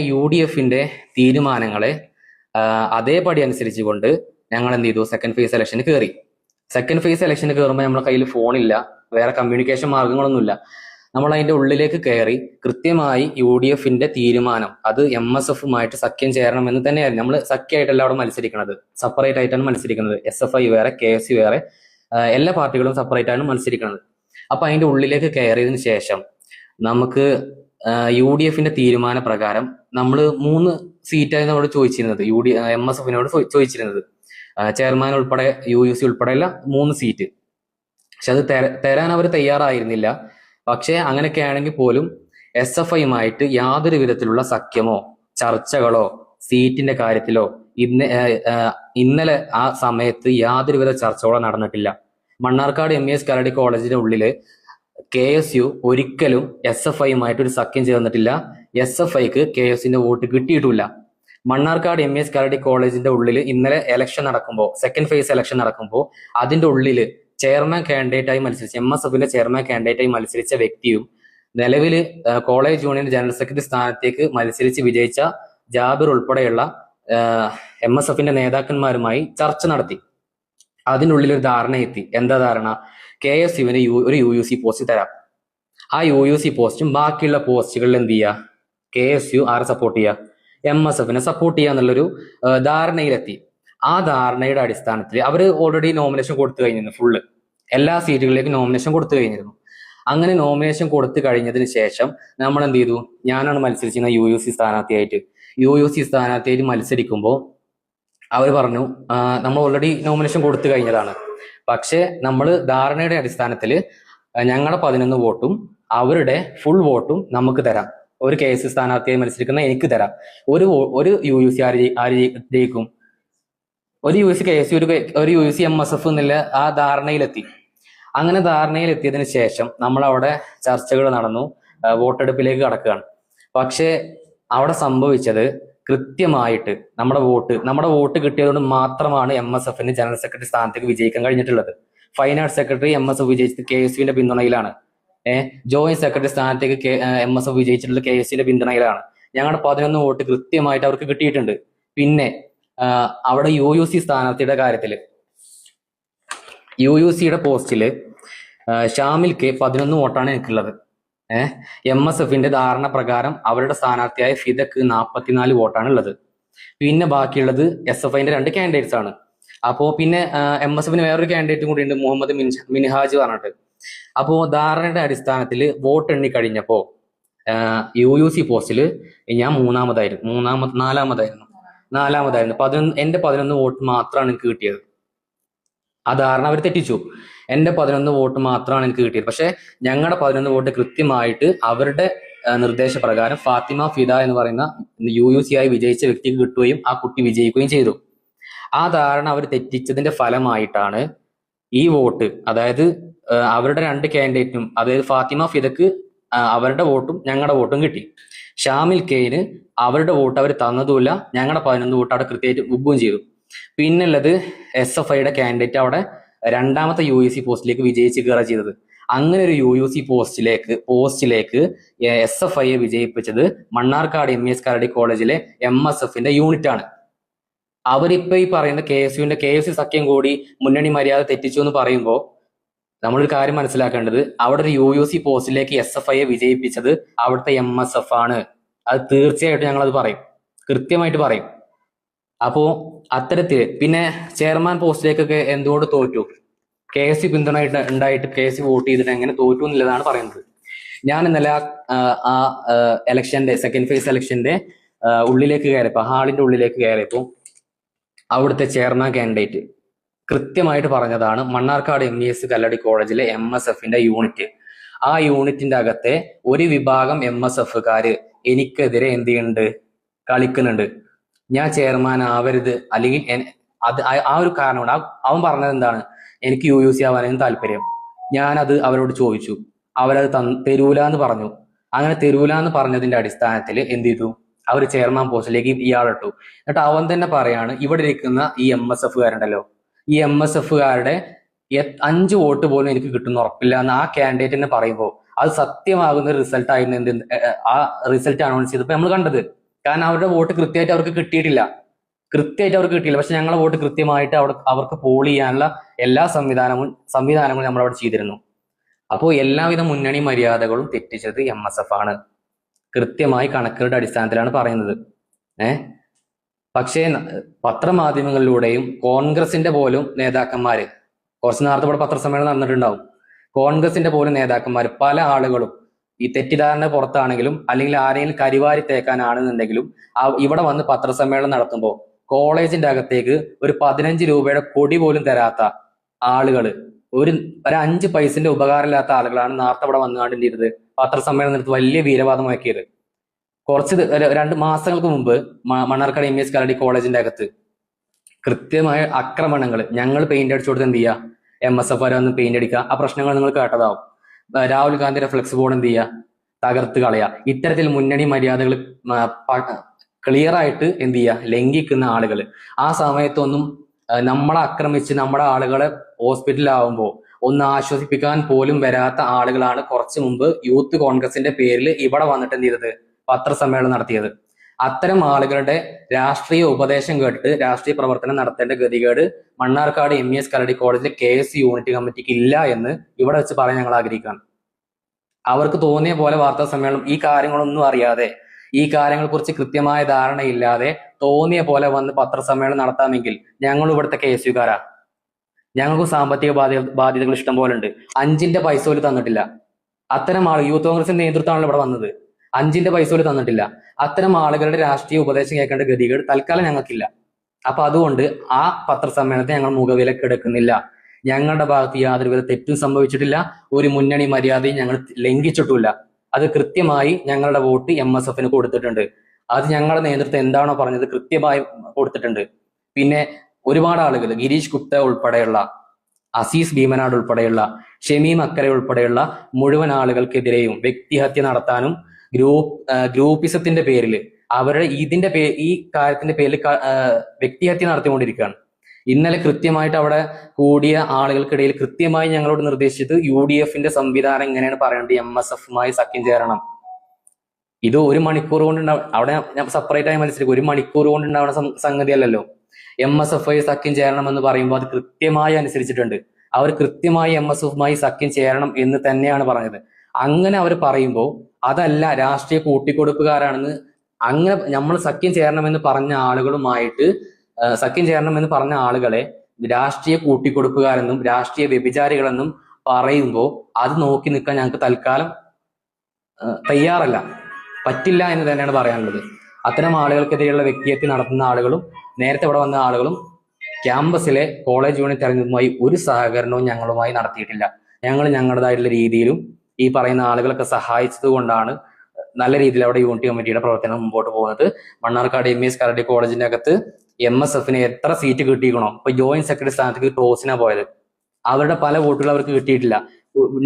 U D എഫിന്റെ തീരുമാനങ്ങളെ അതേപടി അനുസരിച്ചുകൊണ്ട് ഞങ്ങൾ എന്ത് ചെയ്തു സെക്കൻഡ് ഫേസ് ഇലക്ഷന് കയറി സെക്കൻഡ് ഫേസ് ഇലക്ഷന് കയറുമ്പോൾ നമ്മുടെ കയ്യിൽ ഫോണില്ല വേറെ കമ്മ്യൂണിക്കേഷൻ മാർഗങ്ങളൊന്നുമില്ല. നമ്മൾ അതിന്റെ ഉള്ളിലേക്ക് കയറി കൃത്യമായി യു ഡി എഫിന്റെ തീരുമാനം അത് എം എസ് എഫുമായിട്ട് സഖ്യം ചേരണം എന്ന് തന്നെയായിരുന്നു. നമ്മൾ സഖ്യമായിട്ടല്ല അവിടെ മത്സരിക്കുന്നത് സെപ്പറേറ്റ് ആയിട്ടാണ് മത്സരിക്കുന്നത് എസ് എഫ് ഐ വേറെ കെ എസ് യു വേറെ എല്ലാ പാർട്ടികളും സെപ്പറേറ്റ് ആണ് മത്സരിക്കുന്നത് അപ്പൊ അതിന്റെ ഉള്ളിലേക്ക് കയറിയതിനു ശേഷം നമുക്ക് യു ഡി എഫിന്റെ തീരുമാന പ്രകാരം നമ്മൾ മൂന്ന് സീറ്റായി നമ്മൾ ചോദിച്ചിരുന്നത്. യു ഡി എം എസ് എഫിനോട് ചോദിച്ചിരുന്നത്. ചെയർമാൻ ഉൾപ്പെടെ യു യു സി ഉൾപ്പെടെയുള്ള മൂന്ന് സീറ്റ്. പക്ഷെ അത് തരാൻ അവർ തയ്യാറായിരുന്നില്ല. പക്ഷേ അങ്ങനെയൊക്കെ ആണെങ്കിൽ പോലും എസ് എഫ് ഐയുമായിട്ട് യാതൊരു വിധത്തിലുള്ള സഖ്യമോ ചർച്ചകളോ സീറ്റിന്റെ കാര്യത്തിലോ ഇന്ന് ഇന്നലെ ആ സമയത്ത് യാതൊരുവിധ ചർച്ചകളോ നടന്നിട്ടില്ല. മണ്ണാർക്കാട് എം എസ് കരടി കോളേജിന്റെ ഉള്ളിൽ കെ എസ് യു ഒരിക്കലും എസ് എഫ് ഐയുമായിട്ട് ഒരു സഖ്യം ചേർന്നിട്ടില്ല എസ് എഫ് ഐക്ക് കെ എസ് എസിന്റെ വോട്ട് കിട്ടിയിട്ടില്ല മണ്ണാർക്കാട് എം എസ് കരടി കോളേജിന്റെ ഉള്ളിൽ ഇന്നലെ എലക്ഷൻ നടക്കുമ്പോൾ സെക്കൻഡ് ഫേസ് എലക്ഷൻ നടക്കുമ്പോൾ അതിന്റെ ഉള്ളിൽ ചെയർമാൻ കാൻഡിഡേറ്റ് ആയി മത്സരിച്ച എം എസ് എഫിന്റെ ചെയർമാൻ കാൻഡിഡേറ്റ് ആയി മത്സരിച്ച വ്യക്തിയും നിലവിൽ കോളേജ് യൂണിയൻ ജനറൽ സെക്രട്ടറി സ്ഥാനത്തേക്ക് മത്സരിച്ച് വിജയിച്ച ജാബിർ ഉൾപ്പെടെയുള്ള എം എസ് എഫിന്റെ നേതാക്കന്മാരുമായി ചർച്ച നടത്തി. അതിനുള്ളിൽ ഒരു ധാരണ എത്തി. എന്താ ധാരണ? കെ എസ് യുവിന് യു ഒരു യു യു സി പോസ്റ്റ് തരാം. ആ യു യു സി പോസ്റ്റും ബാക്കിയുള്ള പോസ്റ്റുകളിൽ എന്ത് ചെയ്യുക കെ എസ് യു ആരെ സപ്പോർട്ട് ചെയ്യുക എം എസ് എഫിനെ സപ്പോർട്ട് ചെയ്യുക എന്നുള്ളൊരു ധാരണയിലെത്തി. ആ ധാരണയുടെ അടിസ്ഥാനത്തിൽ അവർ ഓൾറെഡി നോമിനേഷൻ കൊടുത്തു കഴിഞ്ഞിരുന്നു ഫുള്ള് എല്ലാ സീറ്റുകളിലേക്കും നോമിനേഷൻ കൊടുത്തു കഴിഞ്ഞിരുന്നു. അങ്ങനെ നോമിനേഷൻ കൊടുത്തു കഴിഞ്ഞതിന് ശേഷം നമ്മൾ എന്ത് ചെയ്തു? ഞാനാണ് മത്സരിച്ചിരുന്ന യു യു സി സ്ഥാനാർത്ഥിയായിട്ട്. യു യു സി സ്ഥാനാർത്ഥിയായിട്ട് മത്സരിക്കുമ്പോൾ അവർ പറഞ്ഞു നമ്മൾ ഓൾറെഡി നോമിനേഷൻ കൊടുത്തു കഴിഞ്ഞതാണ്. പക്ഷേ നമ്മൾ ധാരണയുടെ അടിസ്ഥാനത്തിൽ ഞങ്ങളെ പതിനൊന്ന് വോട്ടും അവരുടെ ഫുൾ വോട്ടും നമുക്ക് തരാം. ഒരു കെ എസ് സ്ഥാനാർത്ഥിയായി മത്സരിക്കുന്ന എനിക്ക് തരാം. ഒരു ഒരു യു യു സി ആര് ആര് ജയിക്കും? ഒരു യു സി കെ എസ് ഒരു ഒരു U C M S F എന്നുള്ള ആ ധാരണയിലെത്തി. അങ്ങനെ ധാരണയിലെത്തിയതിന് ശേഷം നമ്മൾ അവിടെ ചർച്ചകൾ നടന്നു വോട്ടെടുപ്പിലേക്ക് കടക്കുകയാണ്. പക്ഷേ അവിടെ സംഭവിച്ചത് കൃത്യമായിട്ട് നമ്മുടെ വോട്ട് നമ്മുടെ വോട്ട് കിട്ടിയതുകൊണ്ട് മാത്രമാണ് എം എസ് എഫിന് ജനറൽ സെക്രട്ടറി സ്ഥാനത്തേക്ക് വിജയിക്കാൻ കഴിഞ്ഞിട്ടുള്ളത്. Arts secretary M S F വിജയിച്ചത് കെ എസ് യുവിന്റെ പിന്തുണയിലാണ്. ഏഹ് ജോയിന്റ് സെക്രട്ടറി സ്ഥാനത്തേക്ക് എം എസ് എഫ് വിജയിച്ചിട്ടുള്ളത് കെ എസ് യുവിന്റെ പിന്തുണയിലാണ്. ഞങ്ങളുടെ പതിനൊന്ന് വോട്ട് കൃത്യമായിട്ട് അവർക്ക് കിട്ടിയിട്ടുണ്ട്. പിന്നെ അവിടെ യു യു സി സ്ഥാനാർത്ഥിയുടെ കാര്യത്തിൽ യു യു സിയുടെ പോസ്റ്റിൽ ഷാമിൽ കെ പതിനൊന്ന് വോട്ടാണ് എനിക്കുള്ളത്. ഏഹ് എം എസ് എഫിന്റെ ധാരണ പ്രകാരം അവരുടെ സ്ഥാനാർത്ഥിയായ ഫിദക്ക് നാൽപ്പത്തിനാല് വോട്ടാണ് ഉള്ളത്. പിന്നെ ബാക്കിയുള്ളത് എസ് എഫ് ഐന്റെ രണ്ട് കാൻഡിഡേറ്റ്സ് ആണ്. അപ്പോ പിന്നെ എം എസ് എഫിന് വേറൊരു കാൻഡിഡേറ്റും കൂടി ഉണ്ട് മുഹമ്മദ് മിൻഹ- മിൻഹാജ് പറഞ്ഞിട്ട്. അപ്പോ ധാരണയുടെ അടിസ്ഥാനത്തിൽ വോട്ട് എണ്ണി കഴിഞ്ഞപ്പോ യു യു സി പോസ്റ്റിൽ ഞാൻ മൂന്നാമതായിരുന്നു മൂന്നാമത് നാലാമതായിരുന്നു നാലാമതായിരുന്നു. പതിനൊന്ന് എന്റെ പതിനൊന്ന് വോട്ട് മാത്രമാണ് എനിക്ക് കിട്ടിയത്. ആ ധാരണ അവർ തെറ്റിച്ചു. എന്റെ പതിനൊന്ന് വോട്ട് മാത്രമാണ് എനിക്ക് കിട്ടിയത്. പക്ഷേ ഞങ്ങളുടെ പതിനൊന്ന് വോട്ട് കൃത്യമായിട്ട് അവരുടെ നിർദ്ദേശപ്രകാരം ഫാത്തിമ ഫിദ എന്ന് പറയുന്ന യു യു സി ആയി വിജയിച്ച വ്യക്തിക്ക് കിട്ടുകയും ആ കുട്ടി വിജയിക്കുകയും ചെയ്തു. ആ ധാരണ അവർ തെറ്റിച്ചതിന്റെ ഫലമായിട്ടാണ് ഈ വോട്ട്. അതായത് അവരുടെ രണ്ട് കാൻഡിഡേറ്റിനും അതായത് ഫാത്തിമ ഫിദക്ക് അവരുടെ വോട്ടും ഞങ്ങളുടെ വോട്ടും കിട്ടി. ഷാമിൽ കെയിന് അവരുടെ വോട്ട് അവർ തന്നതുമില്ല. ഞങ്ങളുടെ പതിനൊന്ന് വോട്ട് അവിടെ കൃത്യമായിട്ട് ബുക്കും ചെയ്തു. പിന്നുള്ളത് എസ് എഫ് ഐയുടെ കാൻഡിഡേറ്റ് അവിടെ രണ്ടാമത്തെ യു യു സി പോസ്റ്റിലേക്ക് വിജയിച്ച് കയറുക ചെയ്തത്. അങ്ങനെ ഒരു യു യു സി പോസ്റ്റിലേക്ക് പോസ്റ്റിലേക്ക് എസ് എഫ് ഐയെ വിജയിപ്പിച്ചത് മണ്ണാർക്കാട് എം എസ് കരടി കോളേജിലെ എം എസ് എഫിന്റെ യൂണിറ്റ് ആണ്. അവരിപ്പോ ഈ പറയുന്ന കെ എസ് യുവിന്റെ കെ എസ് യു സഖ്യം കൂടി മുന്നണി മര്യാദ തെറ്റിച്ചു എന്ന് പറയുമ്പോൾ നമ്മളൊരു കാര്യം മനസ്സിലാക്കേണ്ടത് അവിടെ ഒരു യു യു സി പോസ്റ്റിലേക്ക് എസ് എഫ് ഐയെ വിജയിപ്പിച്ചത് അവിടുത്തെ എം എസ് എഫ് ആണ്. അത് തീർച്ചയായിട്ടും ഞങ്ങൾ അത് പറയും. കൃത്യമായിട്ട് പറയും. അപ്പോ അത്തരത്തിൽ പിന്നെ ചെയർമാൻ പോസ്റ്റിലേക്കൊക്കെ എന്തുകൊണ്ട് തോറ്റു? കെ എസ് സി പിന്തുണ ഉണ്ടായിട്ട് കെ എസ് സി വോട്ട് ചെയ്തിട്ട് എങ്ങനെ തോറ്റു എന്നുള്ളതാണ് പറയുന്നത്. ഞാൻ ഇന്നലെ ആ- എലക്ഷന്റെ സെക്കൻഡ് ഫേസ് എലക്ഷന്റെ ഉള്ളിലേക്ക് കയറിയപ്പോ ഹാളിന്റെ ഉള്ളിലേക്ക് കയറിയപ്പോ അവിടുത്തെ ചെയർമാൻ കാൻഡിഡേറ്റ് കൃത്യമായിട്ട് പറഞ്ഞതാണ് Mannarkkad M E S Kalladi കോളേജിലെ എം എസ് എഫിന്റെ യൂണിറ്റ് ആ യൂണിറ്റിന്റെ അകത്തെ ഒരു വിഭാഗം എം എസ് എഫുകാര് എനിക്കെതിരെ എന്ത് ചെയ്യുന്നുണ്ട്? കളിക്കുന്നുണ്ട്. ഞാൻ ചെയർമാൻ ആവരുത്. അല്ലെങ്കിൽ അത് ആ- ഒരു കാരണമാണ് ആ- അവൻ പറഞ്ഞത് എന്താണ്? എനിക്ക് യു യു സി ആവാനും താല്പര്യം. ഞാനത് അവരോട് ചോദിച്ചു. അവരത് തരൂല എന്ന് പറഞ്ഞു. അങ്ങനെ തരൂല എന്ന് പറഞ്ഞതിന്റെ അടിസ്ഥാനത്തിൽ എന്ത് ചെയ്തു? അവർ ചെയർമാൻ പോസ്റ്റിലേക്ക് ഇയാളിട്ടു. എന്നിട്ട് അവൻ തന്നെ പറയാണ് ഇവിടെ ഇരിക്കുന്ന ഈ എം എസ് എഫുകാരുണ്ടല്ലോ ഈ എം എസ് എഫുകാരുടെ അഞ്ച് വോട്ട് പോലും എനിക്ക് കിട്ടുന്ന ഉറപ്പില്ല എന്ന് ആ കാൻഡിഡേറ്റിനെ പറയുമ്പോൾ അത് സത്യമാകുന്ന റിസൾട്ട് ആയിരുന്നു എന്ത് ആ റിസൾട്ട് അനൗൺസ് ചെയ്തപ്പോൾ നമ്മൾ കണ്ടത്. കാരണം അവരുടെ വോട്ട് കൃത്യമായിട്ട് അവർക്ക് കിട്ടിയിട്ടില്ല. കൃത്യമായിട്ട് അവർക്ക് കിട്ടിയില്ല. പക്ഷെ ഞങ്ങളുടെ വോട്ട് കൃത്യമായിട്ട് അവിടെ അവർക്ക് പോൾ ചെയ്യാനുള്ള എല്ലാ സംവിധാനവും സംവിധാനങ്ങളും നമ്മൾ അവിടെ ചെയ്തിരുന്നു. അപ്പോൾ എല്ലാവിധ മുന്നണി മര്യാദകളും തെറ്റിച്ചത് എം എസ് എഫ് ആണ്. കൃത്യമായി കണക്കുകളുടെ അടിസ്ഥാനത്തിലാണ് പറയുന്നത്. ഏഹ് പക്ഷേ പത്രമാധ്യമങ്ങളിലൂടെയും കോൺഗ്രസിന്റെ പോലും നേതാക്കന്മാര് കുറച്ച് നേരത്തെ ഇവിടെ പത്രസമ്മേളനം നടന്നിട്ടുണ്ടാവും. കോൺഗ്രസിന്റെ പോലും നേതാക്കന്മാർ പല ആളുകളും ഈ തെറ്റിദ്ധാരണ പുറത്താണെങ്കിലും അല്ലെങ്കിൽ ആരെങ്കിലും കരിവാരി തേക്കാനാണെന്നുണ്ടെങ്കിലും ഇവിടെ വന്ന് പത്രസമ്മേളനം നടത്തുമ്പോൾ കോളേജിന്റെ അകത്തേക്ക് ഒരു പതിനഞ്ച് രൂപയുടെ കൊടി പോലും തരാത്ത ആളുകൾ ഒരു ഒരു അഞ്ച് പൈസന്റെ ഉപകാരമില്ലാത്ത ആളുകളാണ് നേരത്തെ ഇവിടെ വന്നുകൊണ്ട് എന്ത് ചെയ്തത് പത്രസമ്മേളനം നടത്തി വലിയ വീരവാദമാക്കിയത്. കുറച്ച് രണ്ട് മാസങ്ങൾക്ക് മുമ്പ് മണ്ണാർക്കാട് എം എസ് കലടി കോളേജിന്റെ അകത്ത് കൃത്യമായ ആക്രമണങ്ങൾ ഞങ്ങൾ പെയിന്റ് അടിച്ചു കൊടുത്ത് എന്ത് ചെയ്യുക എം എസ് എഫ് വന്ന് പെയിന്റ് അടിക്കുക. ആ പ്രശ്നങ്ങൾ നിങ്ങൾ കേട്ടതാവും. രാഹുൽ ഗാന്ധിയുടെ ഫ്ലെക്സ് ബോർഡ് എന്ത് ചെയ്യുക തകർത്ത് കളയുക ഇത്തരത്തിൽ മുന്നണി മര്യാദകൾ ക്ലിയർ ആയിട്ട് എന്ത് ചെയ്യുക ലംഘിക്കുന്ന ആളുകൾ. ആ സമയത്തൊന്നും നമ്മളെ ആക്രമിച്ച് നമ്മുടെ ആളുകളെ ഹോസ്പിറ്റലാവുമ്പോൾ ഒന്ന് ആശ്വസിപ്പിക്കാൻ പോലും വരാത്ത ആളുകളാണ് കുറച്ചു മുമ്പ് യൂത്ത് കോൺഗ്രസിന്റെ പേരിൽ ഇവിടെ വന്നിട്ട് എന്ത് ചെയ്തത്? പത്രസമ്മേളനം നടത്തിയത്. അത്തരം ആളുകളുടെ രാഷ്ട്രീയ ഉപദേശം കേട്ടിട്ട് രാഷ്ട്രീയ പ്രവർത്തനം നടത്തേണ്ട ഗതികേട് Mannarkkad M E S Kalladi കോളേജിലെ കെ എസ് യൂണിറ്റ് കമ്മിറ്റിക്ക് ഇല്ല എന്ന് ഇവിടെ വെച്ച് പറയാൻ ഞങ്ങൾ ആഗ്രഹിക്കുകയാണ്. അവർക്ക് തോന്നിയ പോലെ വാർത്താ സമ്മേളനം ഈ കാര്യങ്ങളൊന്നും അറിയാതെ ഈ കാര്യങ്ങളെ കുറിച്ച് കൃത്യമായ ധാരണയില്ലാതെ തോന്നിയ പോലെ വന്ന് പത്രസമ്മേളനം നടത്താമെങ്കിൽ ഞങ്ങൾ ഇവിടുത്തെ കെ എസ് യുക്കാരാ ഞങ്ങൾക്ക് സാമ്പത്തിക ബാധ്യ ബാധ്യതകൾ ഇഷ്ടം പോലെ ഉണ്ട് അഞ്ചിന്റെ പൈസ പോലും തന്നിട്ടില്ല. അത്തരം ആൾ യൂത്ത് കോൺഗ്രസിന്റെ നേതൃത്വമാണല്ലോ ഇവിടെ വന്നത്. അഞ്ചിന്റെ പൈസ പോലും തന്നിട്ടില്ല. അത്തരം ആളുകളുടെ രാഷ്ട്രീയ ഉപദേശം കേൾക്കേണ്ട ഗതികേട് തൽക്കാലം ഞങ്ങൾക്കില്ല. അപ്പൊ അതുകൊണ്ട് ആ പത്രസമ്മേളനത്തെ ഞങ്ങൾ മുഖവിലക്ക് എടുക്കുന്നില്ല. ഞങ്ങളുടെ ഭാഗത്ത് യാതൊരുവിധ തെറ്റും സംഭവിച്ചിട്ടില്ല. ഒരു മുന്നണി മര്യാദയും ഞങ്ങൾ ലംഘിച്ചിട്ടില്ല അത് കൃത്യമായി ഞങ്ങളുടെ വോട്ട് എം എസ് എഫിന് കൊടുത്തിട്ടുണ്ട്. അത് ഞങ്ങളുടെ നേതൃത്വം എന്താണോ പറഞ്ഞത് കൃത്യമായി കൊടുത്തിട്ടുണ്ട്. പിന്നെ ഒരുപാട് ആളുകൾ ഗിരീഷ് ഗുപ്ത ഉൾപ്പെടെയുള്ള അസീസ് ഭീമനാട് ഉൾപ്പെടെയുള്ള ഷമീം അക്കരെ ഉൾപ്പെടെയുള്ള മുഴുവൻ ആളുകൾക്കെതിരെയും വ്യക്തിഹത്യ നടത്താനും ഗ്രൂപ്പ് ഗ്രൂപ്പിസത്തിന്റെ പേരിൽ അവരുടെ ഇതിന്റെ പേ ഈ കാര്യത്തിന്റെ പേരിൽ വ്യക്തിഹത്യ നടത്തിക്കൊണ്ടിരിക്കുകയാണ്. ഇന്നലെ കൃത്യമായിട്ട് അവിടെ കൂടിയ ആളുകൾക്കിടയിൽ കൃത്യമായി ഞങ്ങളോട് നിർദ്ദേശിച്ചത് യു ഡി എഫിന്റെ സംവിധാനം എങ്ങനെയാണ് പറയേണ്ടത്? എം എസ് എഫുമായി സഖ്യം ചേരണം. ഇത് ഒരു മണിക്കൂർ കൊണ്ട് അവിടെ ഞാൻ സെപ്പറേറ്റ് ആയി മനസ്സിലാക്കും ഒരു മണിക്കൂർ കൊണ്ട് ഉണ്ടാവുന്ന സംഗതി അല്ലല്ലോ എം എസ് എഫ് ഐ സഖ്യം ചേരണം എന്ന് പറയുമ്പോൾ അത് കൃത്യമായി അനുസരിച്ചിട്ടുണ്ട്. അവർ കൃത്യമായി എം എസ് എഫുമായി സഖ്യം ചേരണം എന്ന് തന്നെയാണ് പറഞ്ഞത്. അങ്ങനെ അവർ പറയുമ്പോൾ അതല്ല രാഷ്ട്രീയ കൂട്ടിക്കൊടുപ്പുകാരാണെന്ന് അങ്ങനെ നമ്മൾ സഖ്യം ചേരണമെന്ന് പറഞ്ഞ ആളുകളുമായിട്ട് സഖ്യം ചേരണമെന്ന് പറഞ്ഞ ആളുകളെ രാഷ്ട്രീയ കൂട്ടിക്കൊടുപ്പുകാരെന്നും രാഷ്ട്രീയ വ്യഭിചാരികളെന്നും പറയുമ്പോൾ അത് നോക്കി നിൽക്കാൻ ഞങ്ങൾക്ക് തൽക്കാലം തയ്യാറല്ല. പറ്റില്ല എന്ന് തന്നെയാണ് പറയാനുള്ളത്. അത്തരം ആളുകൾക്കെതിരെയുള്ള വ്യക്തിഹത്യ നടത്തുന്ന ആളുകളും നേരത്തെ ഇവിടെ വന്ന ആളുകളും ക്യാമ്പസിലെ കോളേജ് യൂണിറ്റ് തെരഞ്ഞെടുപ്പുമായി ഒരു സഹകരണവും ഞങ്ങളുമായി നടത്തിയിട്ടില്ല. ഞങ്ങൾ ഞങ്ങളുടേതായിട്ടുള്ള രീതിയിലും ഈ പറയുന്ന ആളുകളൊക്കെ സഹായിച്ചത് കൊണ്ടാണ് നല്ല രീതിയിൽ അവിടെ യൂണിറ്റ് കമ്മിറ്റിയുടെ പ്രവർത്തനം മുമ്പോട്ട് പോകുന്നത്. മണ്ണാർക്കാട് എം എസ് കരടി കോളേജിന്റെ അകത്ത് എം എസ് എഫിന് എത്ര സീറ്റ് കിട്ടിയിക്കണോ ഇപ്പൊ ജോയിന്റ് സെക്രട്ടറി സ്ഥാനത്തേക്ക് ടോസിനാ പോയത്. അവരുടെ പല വോട്ടുകൾ അവർക്ക് കിട്ടിയിട്ടില്ല.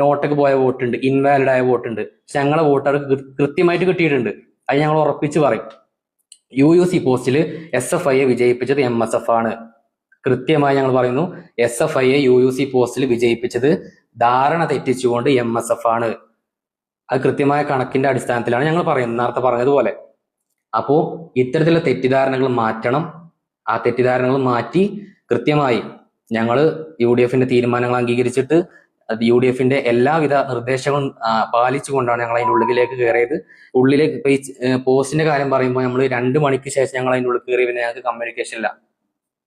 നോട്ടൊക്കെ പോയ വോട്ടുണ്ട് ഇൻവാലിഡ് ആയ വോട്ടുണ്ട്. പക്ഷെ ഞങ്ങളെ വോട്ട് അവർക്ക് കൃത്യമായിട്ട് കിട്ടിയിട്ടുണ്ട്. അത് ഞങ്ങൾ ഉറപ്പിച്ച് പറയും. യു യു സി പോസ്റ്റിൽ എസ് എഫ് ഐയെ വിജയിപ്പിച്ചത് എം എസ് എഫ് ആണ്. കൃത്യമായി ഞങ്ങൾ പറയുന്നു എസ് എഫ് ഐയെ യു യു സി പോസ്റ്റിൽ വിജയിപ്പിച്ചത് ധാരണ തെറ്റിച്ചുകൊണ്ട് എം എസ് എഫ് ആണ്. അത് കൃത്യമായ കണക്കിന്റെ അടിസ്ഥാനത്തിലാണ് ഞങ്ങൾ പറയുന്നത് നേരത്തെ പറഞ്ഞതുപോലെ. അപ്പോ ഇത്തരത്തിലുള്ള തെറ്റിദ്ധാരണകൾ മാറ്റണം. ആ തെറ്റിദ്ധാരണകൾ മാറ്റി കൃത്യമായി ഞങ്ങൾ യു ഡി എഫിന്റെ തീരുമാനങ്ങൾ അംഗീകരിച്ചിട്ട് യു ഡി എഫിന്റെ എല്ലാവിധ നിർദ്ദേശങ്ങളും പാലിച്ചുകൊണ്ടാണ് ഞങ്ങൾ അതിന്റെ ഉള്ളിലേക്ക് കയറിയത്. ഉള്ളിലേക്ക് ഇപ്പൊ പോസ്റ്റിന്റെ കാര്യം പറയുമ്പോൾ നമ്മൾ രണ്ട് മണിക്ക് ശേഷം ഞങ്ങൾ അതിന്റെ ഉള്ളിൽ കയറി പിന്നെ ഞങ്ങൾക്ക് കമ്മ്യൂണിക്കേഷൻ ഇല്ല.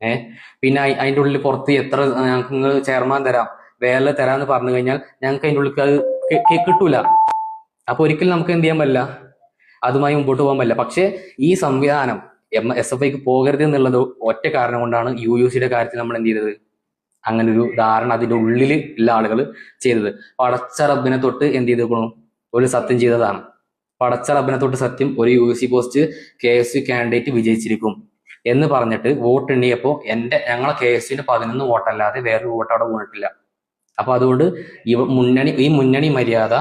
ഏഹ് പിന്നെ അതിന്റെ ഉള്ളിൽ പുറത്ത് എത്ര ഞങ്ങൾക്ക് ചെയർമാൻ തരാം. വേറെ തരാന്ന് പറഞ്ഞു കഴിഞ്ഞാൽ ഞങ്ങൾക്ക് അതിന്റെ ഉള്ളിൽ അത് കിട്ടൂല. അപ്പൊ ഒരിക്കലും നമുക്ക് എന്ത് ചെയ്യാൻ പറ്റില്ല? അതുമായി മുമ്പോട്ട് പോകാൻ പറ്റില്ല. പക്ഷേ ഈ സംവിധാനം എം എസ് എഫ് ഐക്ക് പോകരുത് എന്നുള്ളത് ഒറ്റ കാരണം കൊണ്ടാണ് യു യു സിയുടെ കാര്യത്തിൽ നമ്മൾ എന്ത് ചെയ്തത്? അങ്ങനെ ഒരു ധാരണ അതിന്റെ ഉള്ളിൽ ഉള്ള ആളുകൾ ചെയ്തത്. പടച്ച റബ്ബിനെ തൊട്ട് എന്ത് ചെയ്തേക്കണു ഒരു സത്യം ചെയ്തതാണ്. പടച്ച റബ്ബിനെ തൊട്ട് സത്യം ഒരു U C post K S U candidate വിജയിച്ചിരിക്കും എന്ന് പറഞ്ഞിട്ട് വോട്ട് എണ്ണിയപ്പോ എന്റെ ഞങ്ങളെ കെ എസ് യുവിന് പതിനൊന്ന് വോട്ടല്ലാതെ വേറൊരു വോട്ട് അവിടെ വീണിട്ടില്ല അപ്പൊ അതുകൊണ്ട് ഈ മുന്നണി ഈ മുന്നണി മര്യാദ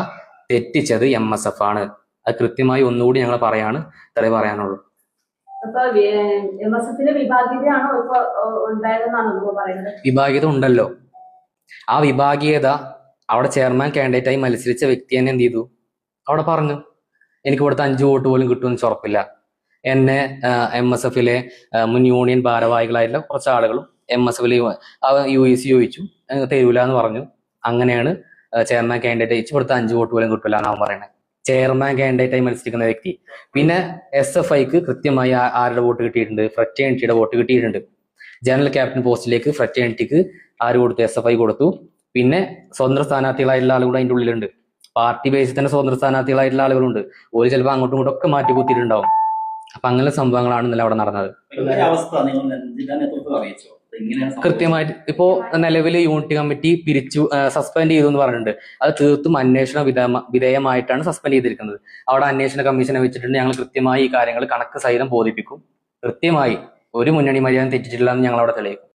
തെറ്റിച്ചത് എം എസ് എഫ് ആണ്. അത് കൃത്യമായി ഒന്നുകൂടി ഞങ്ങൾ പറയാണ് തെളിവ് പറയാനുള്ളൂ. വിഭാഗീയത ഉണ്ടല്ലോ. ആ വിഭാഗീയത അവിടെ ചെയർമാൻ കാൻഡിഡേറ്റായി മത്സരിച്ച വ്യക്തി തന്നെ എന്ത് ചെയ്തു? അവിടെ പറഞ്ഞു എനിക്ക് ഇവിടുത്തെ അഞ്ച് വോട്ട് പോലും കിട്ടുമെന്ന് വെച്ച് ഉറപ്പില്ല. എന്നെ എം എസ് എഫിലെ മുൻ യൂണിയൻ ഭാരവാഹികളായിട്ടുള്ള കുറച്ച് ആളുകളും എം എസ് എഫിൽ യു എസ് സി ചോദിച്ചു. തരൂല എന്ന് പറഞ്ഞു. അങ്ങനെയാണ് ചെയർമാൻ കാൻഡിഡേറ്റ് ഇച്ചിപ്പുറത്ത് അഞ്ച് വോട്ട് പോലും കിട്ടില്ല എന്നാണ് പറയുന്നത് ചെയർമാൻ കാൻഡിഡേറ്റ് ആയി മത്സരിക്കുന്ന വ്യക്തി. പിന്നെ എസ് എഫ് ഐക്ക് കൃത്യമായി ആരുടെ വോട്ട് കിട്ടിയിട്ടുണ്ട്? ഫ്രറ്റേണിറ്റിയുടെ വോട്ട് കിട്ടിയിട്ടുണ്ട്. ജനറൽ ക്യാപ്റ്റൻ പോസ്റ്റിലേക്ക് ഫ്രറ്റേണിറ്റിക്ക് ആര് കൊടുത്തു? എസ് എഫ് ഐ കൊടുത്തു. പിന്നെ സ്വതന്ത്ര സ്ഥാനാർത്ഥികളായിട്ടുള്ള ആളുകൾ അതിന്റെ ഉള്ളിലുണ്ട്. പാർട്ടി ബേസിൽ തന്നെ സ്വതന്ത്ര സ്ഥാനാർത്ഥികളായിട്ടുള്ള ആളുകളുണ്ട്. ഒരു ചിലപ്പോൾ അങ്ങോട്ടും ഇങ്ങോട്ടും ഒക്കെ മാറ്റി കുത്തിയിട്ടുണ്ടാവും. അപ്പൊ അങ്ങനെ സംഭവങ്ങളാണ് ഇന്നലെ അവിടെ നടന്നത്. കൃത്യമായിട്ട് ഇപ്പോ നിലവിൽ യൂണിറ്റ് കമ്മിറ്റി പിരിച്ചു സസ്പെൻഡ് ചെയ്തു എന്ന് പറഞ്ഞിട്ടുണ്ട്. അത് തീർത്തും അന്വേഷണ വിധേയ വിധേയമായിട്ടാണ് സസ്പെൻഡ് ചെയ്തിരിക്കുന്നത്. അവിടെ അന്വേഷണ കമ്മീഷനെ വെച്ചിട്ടുണ്ട്. ഞങ്ങൾ കൃത്യമായി ഈ കാര്യങ്ങൾ കണക്ക് സഹിതം ബോധിപ്പിക്കും. കൃത്യമായി ഒരു മുന്നണി മര്യാദ തെറ്റിച്ചിട്ടില്ല എന്ന് ഞങ്ങൾ അവിടെ തെളിയിക്കും.